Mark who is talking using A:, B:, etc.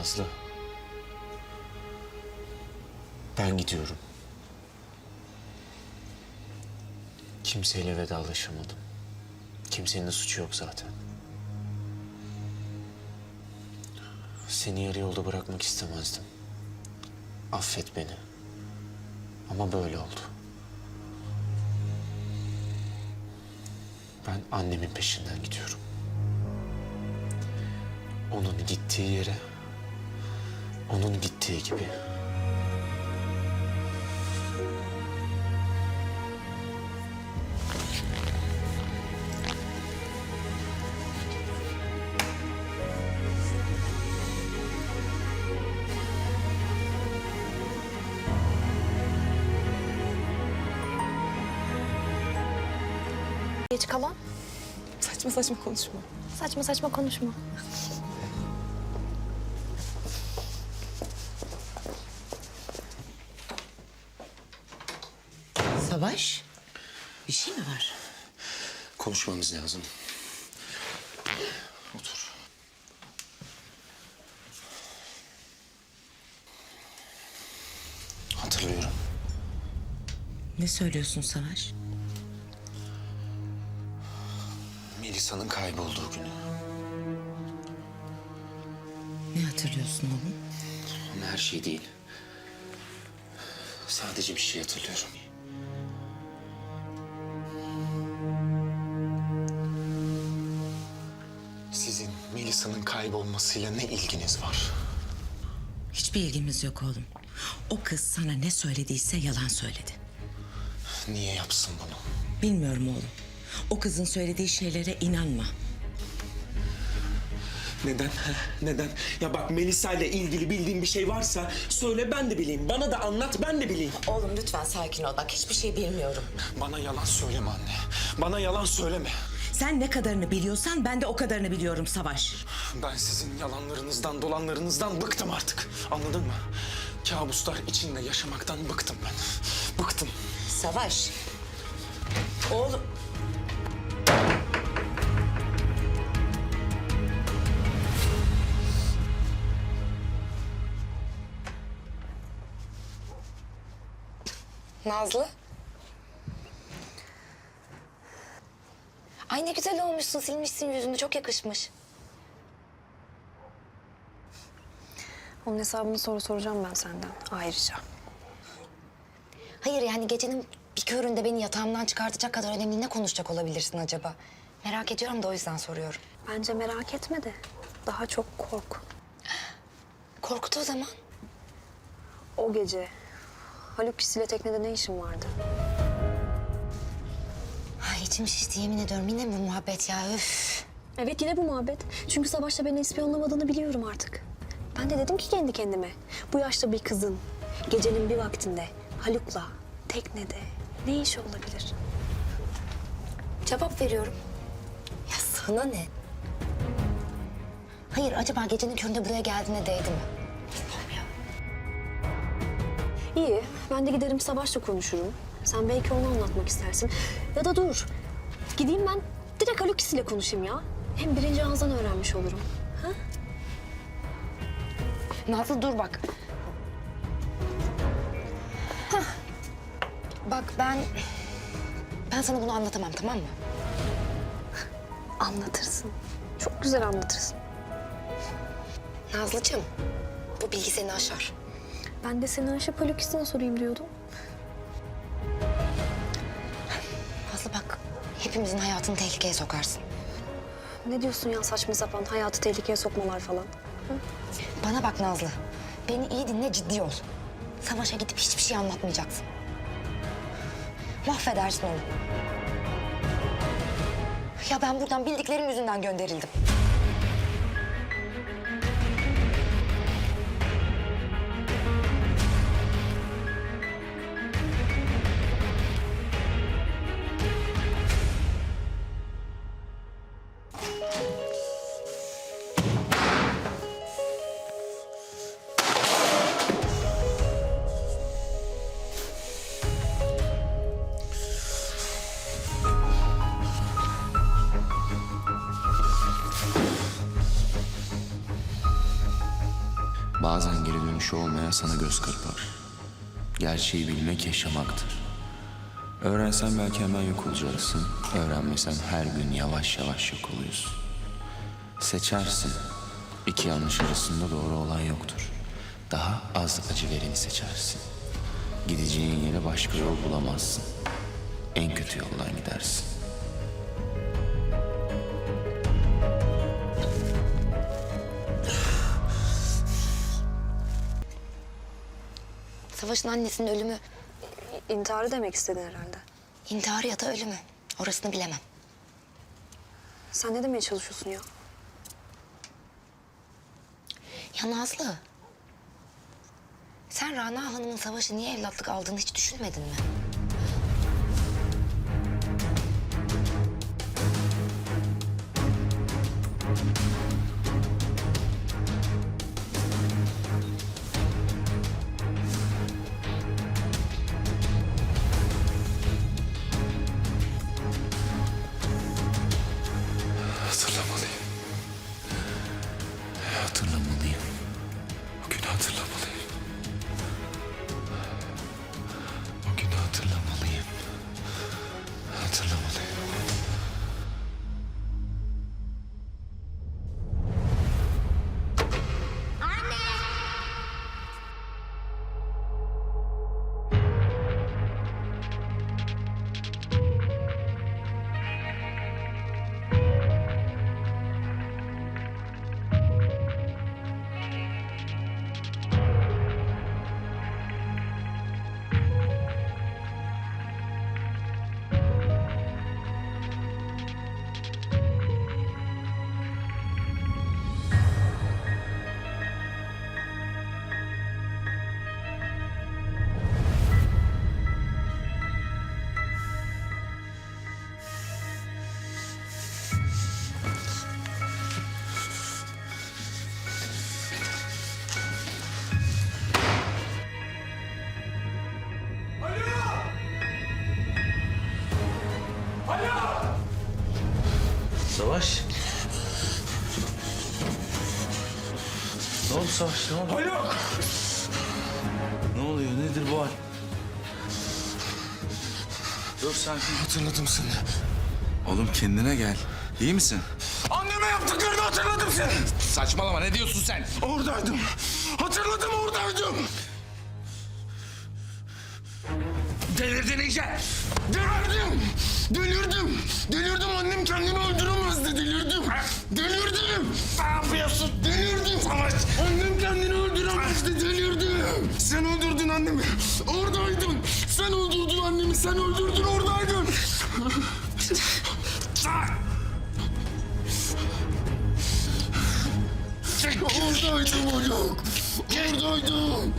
A: Nazlı. Ben gidiyorum. Kimseyle vedalaşamadım. Kimsenin de suçu yok zaten. Seni yarı yolda bırakmak istemezdim. Affet beni. Ama böyle oldu. Ben annemin peşinden gidiyorum. Onun gittiği yere, onun gittiği gibi.
B: Geç kalan
C: Saçma saçma konuşma.
B: saçma saçma konuşma.
D: Savaş, bir şey mi var?
A: Konuşmamız lazım. Otur. Hatırlıyorum.
D: Ne söylüyorsun Savaş?
A: Melisa'nın kaybolduğu günü.
D: Ne hatırlıyorsun oğlum?
A: Ama her şey değil. Sadece bir şey hatırlıyorum. Sizin Melisa'nın kaybolmasıyla ne ilginiz var?
D: Hiçbir ilgimiz yok oğlum. O kız sana ne söylediyse yalan söyledi.
A: Niye yapsın bunu?
D: Bilmiyorum oğlum. O kızın söylediği şeylere inanma.
E: Neden? ha? Neden? Ya bak Melisa ile ilgili bildiğin bir şey varsa söyle ben de bileyim. Bana da anlat ben de bileyim.
D: Oğlum lütfen sakin ol. Bak hiçbir şey bilmiyorum.
A: Bana yalan söyleme anne. Bana yalan söyleme.
D: Sen ne kadarını biliyorsan ben de o kadarını biliyorum Savaş.
A: Ben sizin yalanlarınızdan, dolanlarınızdan bıktım artık. Anladın mı? Kabuslar içinde yaşamaktan bıktım ben. Bıktım.
D: Savaş. Oğlum.
B: Nazlı. Ay ne güzel olmuşsun. Silmişsin yüzünü. Çok yakışmış.
F: Onun hesabını soru soracağım ben senden ayrıca.
B: Hayır yani gecenin bir köründe beni yatağımdan çıkartacak kadar önemli ne konuşacak olabilirsin acaba? Merak ediyorum da o yüzden soruyorum.
F: Bence merak etme de daha çok kork.
B: Korktu o zaman.
F: O gece Haluk kişiyle teknede ne işin vardı?
B: İçim şişti yemin ediyorum. Yine bu muhabbet ya? Üf.
F: Evet yine bu muhabbet. Çünkü Savaş'la beni ispiyonlamadığını biliyorum artık. Ben de dedim ki kendi kendime. Bu yaşta bir kızın gecenin bir vaktinde Haluk'la teknede ne işi olabilir?
B: Cevap veriyorum. Ya sana ne? Hayır acaba gecenin köründe buraya geldiğine değdi mi? Bilmiyorum ya.
F: İyi, ben de giderim Savaş'la konuşurum. Sen belki onu anlatmak istersin. Ya da dur, gideyim ben direkt Haluk ile konuşayım ya. Hem birinci ağızdan öğrenmiş olurum. Ha?
B: Nazlı dur bak. Hah. Bak ben... Ben sana bunu anlatamam tamam mı?
F: Anlatırsın. Çok güzel anlatırsın.
B: Nazlıcığım bu bilgi seni aşar.
F: Ben de seni aşıp Haluk sorayım diyordum.
B: Hepimizin hayatını tehlikeye sokarsın.
F: Ne diyorsun ya saçma sapan hayatı tehlikeye sokmalar falan.
B: Bana bak Nazlı. Beni iyi dinle ciddi ol. Savaşa gidip hiçbir şey anlatmayacaksın. Mahvedersin onu. Ya ben buradan bildiklerim yüzünden gönderildim.
G: Bazen geri dönüşü olmayan sana göz kırpar. Gerçeği bilmek yaşamaktır. Öğrensen belki hemen yok olacaksın. Öğrenmesen her gün yavaş yavaş yok oluyorsun. Seçersin. İki yanlış arasında doğru olan yoktur. Daha az acı vereni seçersin. Gideceğin yere başka yol bulamazsın. En kötü yoldan gidersin.
B: Savaş'ın annesinin ölümü
F: İntiharı demek istedin herhalde.
B: intihar ya da ölümü. Orasını bilemem.
F: Sen ne demeye çalışıyorsun ya?
B: Ya Nazlı. Sen Rana Hanım'ın Savaş'ı niye evlatlık aldığını hiç düşünmedin mi?
H: Ne oldu Savaş? Ne oldu?
A: Haluk!
H: Ne oluyor? Nedir bu hal? Dur sakin.
A: Hatırladım seni.
H: Oğlum kendine gel. İyi misin?
A: Anneme yaptıklarını hatırladım seni.
H: Saçmalama ne diyorsun sen?
A: Oradaydım. Hatırladım oradaydım.
H: Delirdin iyice.
A: Delirdim. Delirdim. Delirdim. Annem kendini öldüremezdi. Delirdim. Delirdim.
H: Ne yapıyorsun?
A: Savaş. Annem kendini öldüremezdi. Delirdim. Sen öldürdün annemi. Oradaydın. Sen öldürdün annemi. Sen öldürdün. Oradaydın. Oradaydım Haluk. Oradaydım.